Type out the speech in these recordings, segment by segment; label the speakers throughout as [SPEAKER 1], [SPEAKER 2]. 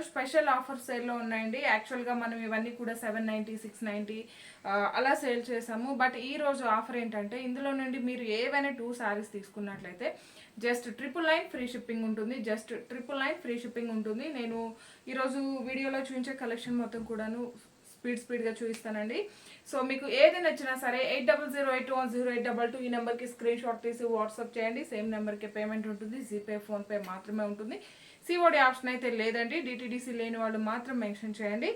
[SPEAKER 1] లో special offer సేల్లో ఉన్నాయండి. యాక్చువల్గా మనం ఇవన్నీ కూడా సెవెన్ నైంటీ సిక్స్ నైంటీ అలా సేల్ చేసాము. బట్ ఈ రోజు ఆఫర్ ఏంటంటే ఇందులో నుండి మీరు ఏవైనా టూ శారీస్ తీసుకున్నట్లయితే just triple nine free shipping ఉంటుంది. Just triple nine free shipping ఉంటుంది. నేను ఈరోజు వీడియోలో చూపించే కలెక్షన్ మొత్తం కూడాను స్పీడ్ స్పీడ్గా చూపిస్తానండి. సో మీకు ఏది నచ్చినా సరే eight double zero eight one zero eight double two ఈ నెంబర్కి స్క్రీన్ షాట్ తీసి వాట్సాప్ చేయండి. సేమ్ నెంబర్కి పేమెంట్ ఉంటుంది. జీపే ఫోన్పే మాత్రమే ఉంటుంది. సిఓడి ఆప్షన్ అయితే లేదండి. డిటీడీసీ లేని వాళ్ళు మాత్రం మెన్షన్ చేయండి.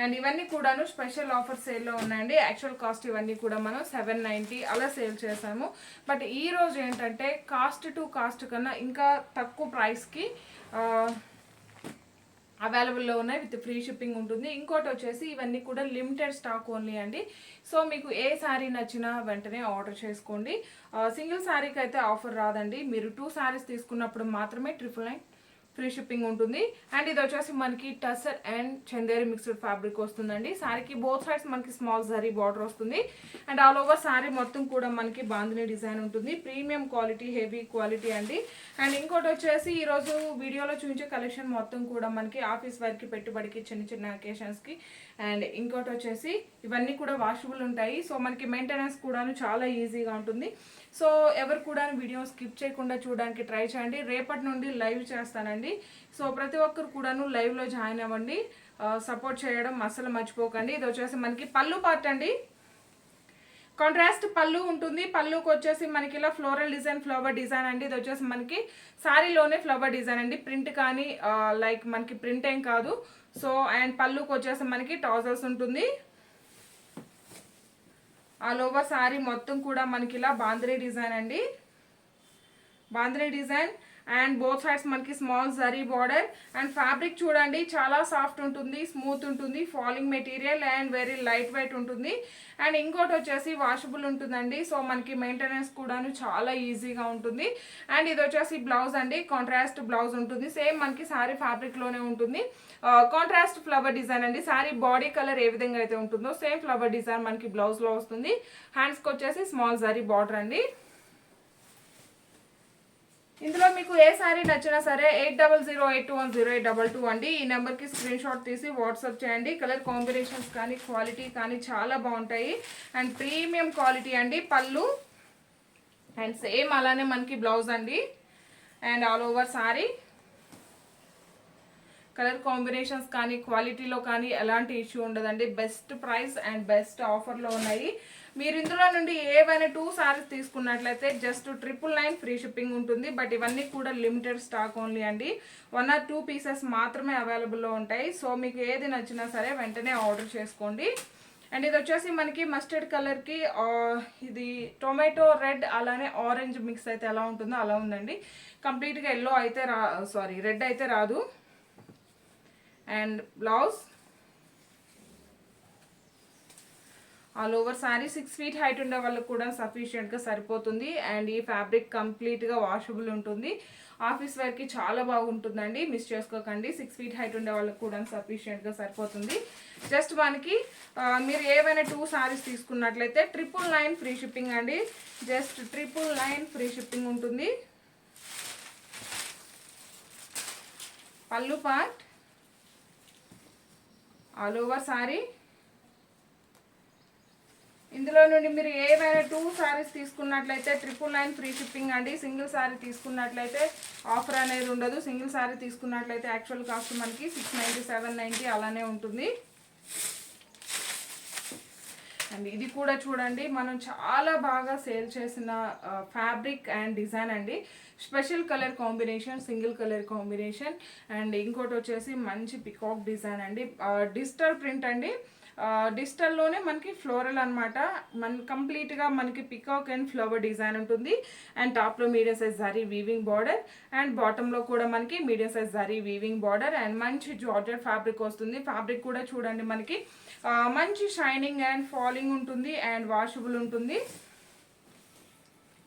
[SPEAKER 1] అండ్ ఇవన్నీ కూడాను స్పెషల్ ఆఫర్ సేల్లో ఉన్నాయండి. యాక్చువల్ కాస్ట్ ఇవన్నీ కూడా మనం సెవెన్ నైంటీ అలా సేల్ చేసాము. బట్ ఈ రోజు ఏంటంటే కాస్ట్ టు కాస్ట్ కన్నా ఇంకా తక్కువ ప్రైస్కి అవైలబుల్లో ఉన్నాయి విత్ ఫ్రీ షిప్పింగ్ ఉంటుంది. ఇంకోటి వచ్చేసి ఇవన్నీ కూడా లిమిటెడ్ స్టాక్ ఓన్లీ అండి. సో మీకు ఏ శారీ నచ్చినా వెంటనే ఆర్డర్ చేసుకోండి. సింగిల్ శారీకి అయితే ఆఫర్ రాదండి. మీరు టూ శారీస్ తీసుకున్నప్పుడు మాత్రమే ట్రిపుల్ నైన్ ఫ్రీ షిప్పింగ్ ఉంటుంది. అండ్ ఇది వచ్చేసి మనకి tussar and Chanderi mixed fabric వస్తుందండి. శారీకి బోత్ సైడ్స్ మనకి స్మాల్ జరీ బార్డర్ వస్తుంది. అండ్ ఆల్ ఓవర్ శారీ మొత్తం కూడా మనకి బాందిని డిజైన్ ఉంటుంది. ప్రీమియం క్వాలిటీ హెవీ క్వాలిటీ అండి. అండ్ ఇంకోటి వచ్చేసి ఈరోజు వీడియోలో చూపించే కలెక్షన్ మొత్తం కూడా మనకి ఆఫీస్ వర్క్కి పెట్టుబడికి చిన్న చిన్న అకేషన్స్కి అండ్ ఇంకోటి వచ్చేసి ఇవన్నీ కూడా వాషబుల్ ఉంటాయి. సో మనకి మెయింటెనెన్స్ కూడాను చాలా ఈజీగా ఉంటుంది. సో ఎవరు కూడా వీడియో స్కిప్ చేయకుండా చూడడానికి ట్రై చేయండి. రేపటి నుండి లైవ్ చేస్తానండి. సో ప్రతి ఒక్కరు కూడాను లైవ్లో జాయిన్ అవ్వండి. సపోర్ట్ చేయడం అస్సలు మర్చిపోకండి. ఇది వచ్చేసి మనకి పళ్ళు పార్ట్ అండి. కాంట్రాస్ట్ పళ్ళు ఉంటుంది. పళ్ళుకి వచ్చేసి మనకి ఇలా ఫ్లోరల్ డిజైన్ ఫ్లవర్ డిజైన్ అండి. ఇది వచ్చేసి మనకి శారీలోనే ఫ్లవర్ డిజైన్ అండి. ప్రింట్ కానీ లైక్ మనకి ప్రింట్ ఏం కాదు. సో అండ్ పళ్ళుకి వచ్చేసి మనకి ట్రౌజర్స్ ఉంటుంది. ఆల్ ఓవర్ శారీ మొత్తం కూడా మనకి ఇలా బాంద్రీ డిజైన్ అండి. Bandhani design and both sides మనకి small zari border. And fabric చూడండి చాలా సాఫ్ట్ ఉంటుంది స్మూత్ ఉంటుంది falling material and very light weight ఉంటుంది. అండ్ ఇంకోటి వచ్చేసి వాషబుల్ ఉంటుందండి సో మనకి మెయింటెనెన్స్ కూడాను చాలా ఈజీగా ఉంటుంది. అండ్ ఇది వచ్చేసి బ్లౌజ్ అండి కాంట్రాస్ట్ బ్లౌజ్ ఉంటుంది సేమ్ మనకి శారీ ఫ్యాబ్రిక్లోనే ఉంటుంది. కాంట్రాస్ట్ ఫ్లవర్ డిజైన్ అండి శారీ బాడీ కలర్ ఏ విధంగా అయితే ఉంటుందో సేమ్ ఫ్లవర్ డిజైన్ మనకి బ్లౌజ్లో వస్తుంది. హ్యాండ్స్కి వచ్చేసి స్మాల్ జరీ బార్డర్ అండి. ఇందులో మీకు ఏ సారీ నచ్చినా సరే eight double zero eight two one zero eight double two అండి. ఈ నెంబర్కి స్క్రీన్ షాట్ తీసి వాట్సాప్ చేయండి. కలర్ కాంబినేషన్స్ కానీ క్వాలిటీ కానీ చాలా బాగుంటాయి. అండ్ ప్రీమియం క్వాలిటీ అండి పళ్ళు. అండ్ సేమ్ అలానే మనకి బ్లౌజ్ అండి. And all over sari. Colour combinations కానీ క్వాలిటీలో కానీ ఎలాంటి ఇష్యూ ఉండదండి. బెస్ట్ ప్రైస్ అండ్ బెస్ట్ ఆఫర్లో ఉన్నాయి. మీరు ఇందులో నుండి ఏవైనా టూ సారీస్ తీసుకున్నట్లయితే just triple nine free shipping ఉంటుంది. బట్ ఇవన్నీ కూడా లిమిటెడ్ స్టాక్ ఓన్లీ అండి. వన్ ఆర్ టూ పీసెస్ మాత్రమే అవైలబుల్లో ఉంటాయి. సో మీకు ఏది నచ్చినా సరే వెంటనే ఆర్డర్ చేసుకోండి. అండ్ ఇది వచ్చేసి మనకి మస్టర్డ్ కలర్కి ఇది టొమాటో రెడ్ అలానే ఆరెంజ్ మిక్స్ అయితే ఎలా ఉంటుందో అలా ఉందండి. కంప్లీట్గా ఎల్లో అయితే రా సారీ రెడ్ అయితే రాదు. And blouse all over sari six feet height ఉండే వాళ్ళకి కూడా సఫిషియెంట్గా సరిపోతుంది. అండ్ ఈ ఫ్యాబ్రిక్ కంప్లీట్గా వాషబుల్ ఉంటుంది. ఆఫీస్ వేర్కి చాలా బాగుంటుందండి. మిస్ చేసుకోకండి. సిక్స్ ఫీట్ హైట్ ఉండే వాళ్ళకి కూడా సఫిషియెంట్గా సరిపోతుంది. జస్ట్ మనకి మీరు ఏవైనా టూ శారీస్ తీసుకున్నట్లయితే ట్రిపుల్ నైన్ ఫ్రీ షిప్పింగ్ అండి. Just triple nine free shipping ఉంటుంది. పళ్ళు పార్ట్ ఆల్ ఓవర్ సారీ ఇందులో నుండి మీరు ఏమైనా టూ శారీస్ తీసుకున్నట్లయితే ట్రిపుల్ నైన్ ఫ్రీ షిప్పింగ్ అండి. సింగిల్ సారీ తీసుకున్నట్లయితే ఆఫర్ అనేది ఉండదు. సింగిల్ సారీ తీసుకున్నట్లయితే యాక్చువల్ కాస్ట్ మనకి సిక్స్ నైంటీ సెవెన్ నైంటీ అలానే ఉంటుంది. అండ్ ఇది కూడా చూడండి మనం చాలా బాగా సేల్ చేసిన ఫ్యాబ్రిక్ అండ్ డిజైన్ అండి. Special colour combination single colour combination and ఇంకోటి వచ్చేసి మంచి పికాక్ డిజైన్ అండి. డిజిటల్ ప్రింట్ అండి. డిజిటల్లోనే మనకి ఫ్లోరల్ అనమాట మన కంప్లీట్గా మనకి పికాక్ అండ్ ఫ్లవర్ డిజైన్ ఉంటుంది. అండ్ టాప్లో medium size zari weaving border and బాటంలో కూడా మనకి medium size zari weaving border and మంచి జార్జెట్ ఫ్యాబ్రిక్ వస్తుంది. ఫ్యాబ్రిక్ కూడా చూడండి మనకి. మంచి షైనింగ్ అండ్ ఫాలింగ్ ఉంటుంది. అండ్ వాషబుల్ ఉంటుంది.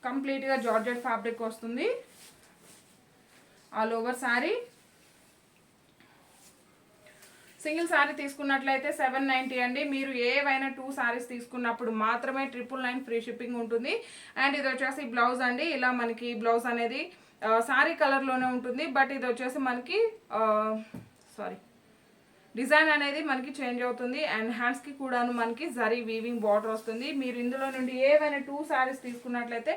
[SPEAKER 1] కంప్లీట్గా జార్జెట్ ఫ్యాబ్రిక్ వస్తుంది. All over sari single sari తీసుకున్నట్లయితే సెవెన్ నైంటీ అండి. మీరు ఏవైనా టూ శారీస్ తీసుకున్నప్పుడు మాత్రమే ట్రిపుల్ నైన్ ఫ్రీ షిప్పింగ్ ఉంటుంది. అండ్ ఇది వచ్చేసి బ్లౌజ్ అండి. ఇలా మనకి బ్లౌజ్ అనేది శారీ కలర్లోనే ఉంటుంది. బట్ ఇది వచ్చేసి మనకి సారీ డిజైన్ అనేది మనకి చేంజ్ అవుతుంది. అండ్ హ్యాండ్స్కి కూడాను మనకి జరీ వీవింగ్ బార్డర్ వస్తుంది. మీరు ఇందులో నుండి ఏవైనా టూ శారీస్ తీసుకున్నట్లయితే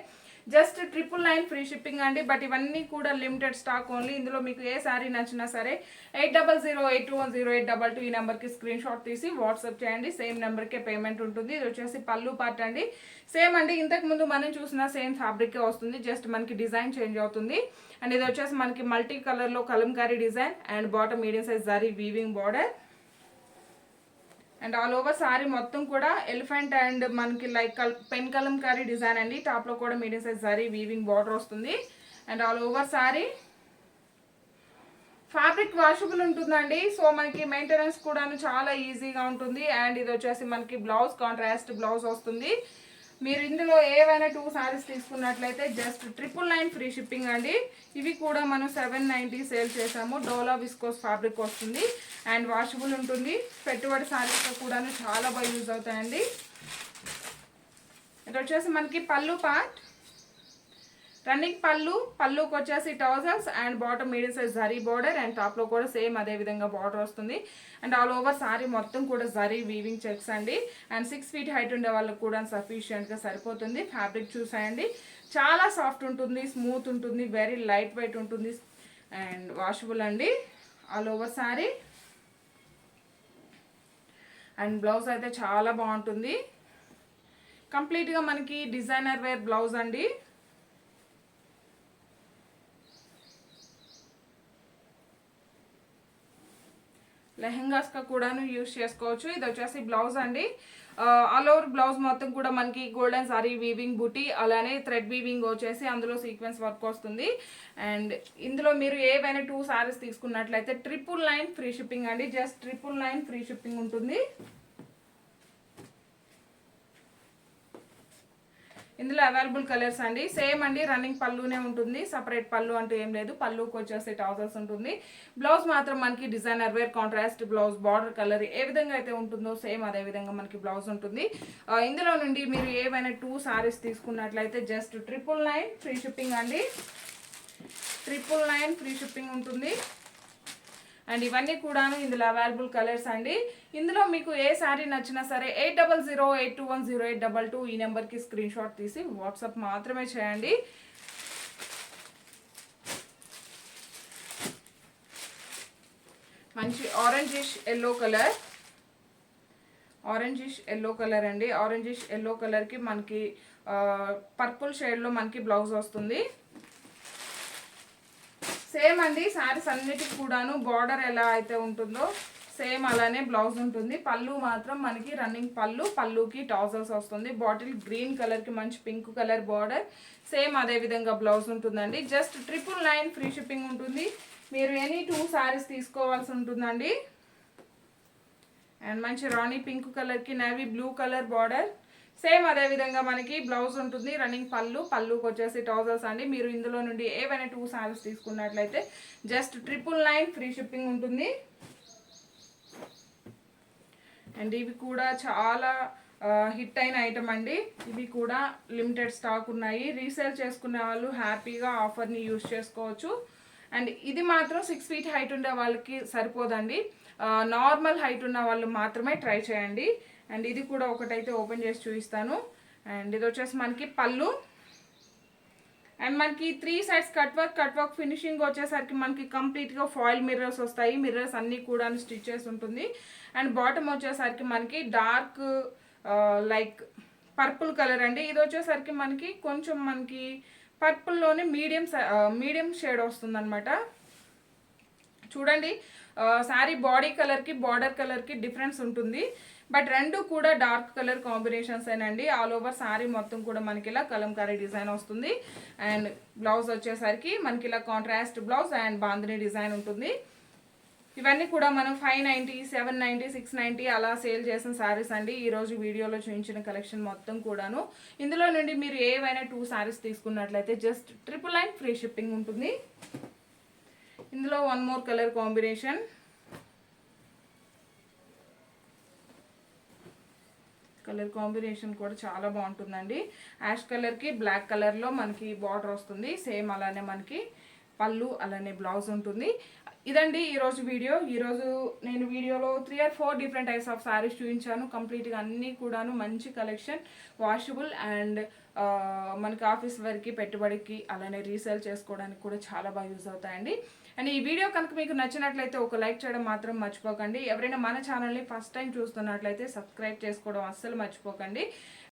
[SPEAKER 1] just triple nine free shipping అండి బట్ ఇవన్నీ కూడా లిమిటెడ్ స్టాక్ ఓన్లీ. ఇందులో మీకు ఏ శారీ నచ్చినా సరే eight double zero eight two one zero eight double two ఈ నెంబర్కి స్క్రీన్ షాట్ తీసి వాట్సాప్ చేయండి. సేమ్ నెంబర్కే పేమెంట్ ఉంటుంది. ఇది వచ్చేసి పళ్ళు పార్ట్ అండి. సేమ్ అండి ఇంతకు ముందు మనం చూసిన సేమ్ ఫ్యాబ్రిక్కే వస్తుంది. జస్ట్ మనకి డిజైన్ చేంజ్ అవుతుంది. అండ్ ఇది వచ్చేసి మనకి మల్టీ కలర్లో kalamkari design and bottom medium size zari weaving border. And all over sari మొత్తం కూడా ఎలిఫెంట్ అండ్ మనకి లైక్ కల్ పెన్ కలంకారీ డిజైన్ అండి. టాప్లో కూడా medium size sari weaving border వస్తుంది. And all over sari fabric washable ఉంటుందండి. సో మనకి మెయింటెనెన్స్ కూడా చాలా ఈజీగా ఉంటుంది. అండ్ ఇది వచ్చేసి మనకి బ్లౌజ్ కాంట్రాస్ట్ బ్లౌజ్ వస్తుంది. మీరు ఇందులో ఏవైనా టూ సారీస్ తీసుకున్నట్లయితే just triple nine free shipping అండి. ఇవి కూడా మనం సెవెన్ నైంటీ సేల్ చేసాము. డోలా విస్కోస్ ఫ్యాబ్రిక్ వస్తుంది. అండ్ వాషబుల్ ఉంటుంది. పెట్టుబడి సారీస్తో కూడా చాలా బాగా యూజ్ అవుతాయండి. ఇది వచ్చేసి మనకి పళ్ళు పార్ట్ రన్నింగ్ పళ్ళు పళ్ళుకి వచ్చేసి trousers and bottom medium size zari border and టాప్లో కూడా సేమ్ అదే విధంగా బార్డర్ వస్తుంది. అండ్ ఆల్ ఓవర్ సారీ మొత్తం కూడా జరీ వీవింగ్ చెక్స్ అండి. అండ్ సిక్స్ ఫీట్ హైట్ ఉండే వాళ్ళకి కూడా సఫిషియెంట్గా సరిపోతుంది. ఫ్యాబ్రిక్ చూసాయండి. చాలా సాఫ్ట్ ఉంటుంది స్మూత్ ఉంటుంది వెరీ లైట్ వెయిట్ ఉంటుంది. అండ్ వాషబుల్ అండి. All over sari and blouse అయితే చాలా బాగుంటుంది. కంప్లీట్గా మనకి డిజైనర్ వేర్ బ్లౌజ్ అండి. లెహెంగాస్గా కూడాను యూస్ చేసుకోవచ్చు. ఇది వచ్చేసి బ్లౌజ్ అండి. ఆల్ ఓవర్ బ్లౌజ్ మొత్తం కూడా మనకి గోల్డెన్ సారీ వీవింగ్ బుటీ అలానే థ్రెడ్ వీవింగ్ వచ్చేసి అందులో సీక్వెన్స్ వర్క్ వస్తుంది. అండ్ ఇందులో మీరు ఏవైనా టూ సారీస్ తీసుకున్నట్లయితే ట్రిపుల్ నైన్ ఫ్రీ షిప్పింగ్ అండి. Just triple nine free shipping ఉంటుంది. ఇందులో అవైలబుల్ కలర్స్ అండి. సేమ్ అండి రన్నింగ్ పళ్ళునే ఉంటుంది. సపరేట్ పళ్ళు అంటూ ఏం లేదు. పళ్ళుకి వచ్చేసి ట్రౌజర్స్ ఉంటుంది. బ్లౌజ్ మాత్రం మనకి designer wear contrast blouse border colour ఏ విధంగా అయితే ఉంటుందో సేమ్ అదే విధంగా మనకి బ్లౌజ్ ఉంటుంది. ఇందులో నుండి మీరు ఏవైనా టూ సారీస్ తీసుకున్నట్లయితే just triple nine free shipping అండి. ట్రిపుల్ నైన్ ఫ్రీ షిప్పింగ్ ఉంటుంది. అండ్ ఇవన్నీ కూడాను ఇందులో అవైలబుల్ కలర్స్ అండి. ఇందులో మీకు ఏ శారీ నచ్చినా సరే eight double zero eight two one zero eight double two ఈ నెంబర్కి స్క్రీన్ షాట్ తీసి వాట్సాప్ మాత్రమే చేయండి. మంచి orangish yellow colour orangish yellow colour అండి. ఆరెంజిష్ ఎల్లో కలర్కి మనకి పర్పుల్ షేడ్లో మనకి బ్లౌజ్ వస్తుంది. సేమ్ అండి శారీస్ అన్నిటికి కూడాను బార్డర్ ఎలా అయితే ఉంటుందో సేమ్ అలానే బ్లౌజ్ ఉంటుంది. పళ్ళు మాత్రం మనకి రన్నింగ్ పళ్ళు పళ్ళుకి ట్రౌజర్స్ వస్తుంది. బాటిల్ గ్రీన్ కలర్కి మంచి పింక్ కలర్ బార్డర్. సేమ్ అదే విధంగా బ్లౌజ్ ఉంటుందండి. Just triple nine free shipping ఉంటుంది. మీరు ఎనీ టూ శారీస్ తీసుకోవాల్సి ఉంటుందండి. అండ్ మంచి రాణి పింక్ కలర్కి navy blue colour border. Same అదే విధంగా మనకి బ్లౌజ్ ఉంటుంది రన్నింగ్ పళ్ళు పళ్ళుకి వచ్చేసి ట్రౌజర్స్ అండి. మీరు ఇందులో నుండి ఏవైనా టూ శారీస్ తీసుకున్నట్లయితే just triple nine free shipping ఉంటుంది. అండ్ ఇవి కూడా చాలా హిట్ అయిన ఐటమ్ అండి. ఇవి కూడా లిమిటెడ్ స్టాక్ ఉన్నాయి. రీసేల్ చేసుకునే వాళ్ళు హ్యాపీగా ఆఫర్ని యూజ్ చేసుకోవచ్చు. అండ్ ఇది మాత్రం సిక్స్ ఫీట్ హైట్ ఉండే వాళ్ళకి సరిపోదండి. నార్మల్ హైట్ ఉన్న వాళ్ళు మాత్రమే ట్రై చేయండి. అండ్ ఇది కూడా ఒకటైతే ఓపెన్ చేసి చూపిస్తాను. అండ్ ఇది వచ్చేసి మనకి పళ్ళు. అండ్ మనకి three sides cut work cut work finishing వచ్చేసరికి మనకి కంప్లీట్గా ఫాయిల్ మిర్రర్స్ వస్తాయి. మిర్రర్స్ అన్నీ కూడా స్టిచెస్ ఉంటుంది. అండ్ బాటమ్ వచ్చేసరికి మనకి డార్క్ లైక్ పర్పుల్ కలర్ అండి. ఇది వచ్చేసరికి మనకి కొంచెం మనకి పర్పుల్లోనే మీడియం మీడియం షేడ్ వస్తుంది అనమాట చూడండి శారీ బాడీ కలర్కి బార్డర్ కలర్కి డిఫరెన్స్ ఉంటుంది. బట్ రెండు కూడా డార్క్ కలర్ కాంబినేషన్స్ ఏనండి. ఆల్ ఓవర్ శారీ మొత్తం కూడా మనకి ఇలా కలంకారీ డిజైన్ వస్తుంది. అండ్ బ్లౌజ్ వచ్చేసరికి మనకి ఇలా contrast blouse and bandhani design ఉంటుంది. ఇవన్నీ కూడా మనం five ninety seven ninety six ninety అలా సేల్ చేసిన శారీస్ అండి. ఈరోజు వీడియోలో చూపించిన కలెక్షన్ మొత్తం కూడాను. ఇందులో నుండి మీరు ఏవైనా టూ శారీస్ తీసుకున్నట్లయితే just triple nine free shipping ఉంటుంది. ఇందులో one more colour combination. Colour combination కూడా చాలా బాగుంటుందండి. యాష్ కలర్కి బ్లాక్ కలర్లో మనకి బార్డర్ వస్తుంది. సేమ్ అలానే మనకి పళ్ళు అలానే బ్లౌజ్ ఉంటుంది. ఇదండి ఈరోజు వీడియో. ఈరోజు నేను వీడియోలో three or four different types of saris చూపించాను. కంప్లీట్గా అన్నీ కూడాను మంచి కలెక్షన్ వాషబుల్ అండ్ మనకి ఆఫీస్ వర్క్కి పెట్టుబడికి అలానే రీసేల్ చేసుకోవడానికి కూడా చాలా బాగా యూజ్ అవుతాయండి. అండ్ ఈ వీడియో కనుక మీకు నచ్చినట్లయితే ఒక లైక్ చేయడం మాత్రం మర్చిపోకండి. ఎవరైనా మన ఛానల్ని ఫస్ట్ టైం చూస్తున్నట్లయితే సబ్స్క్రైబ్ చేసుకోవడం అస్సలు మర్చిపోకండి.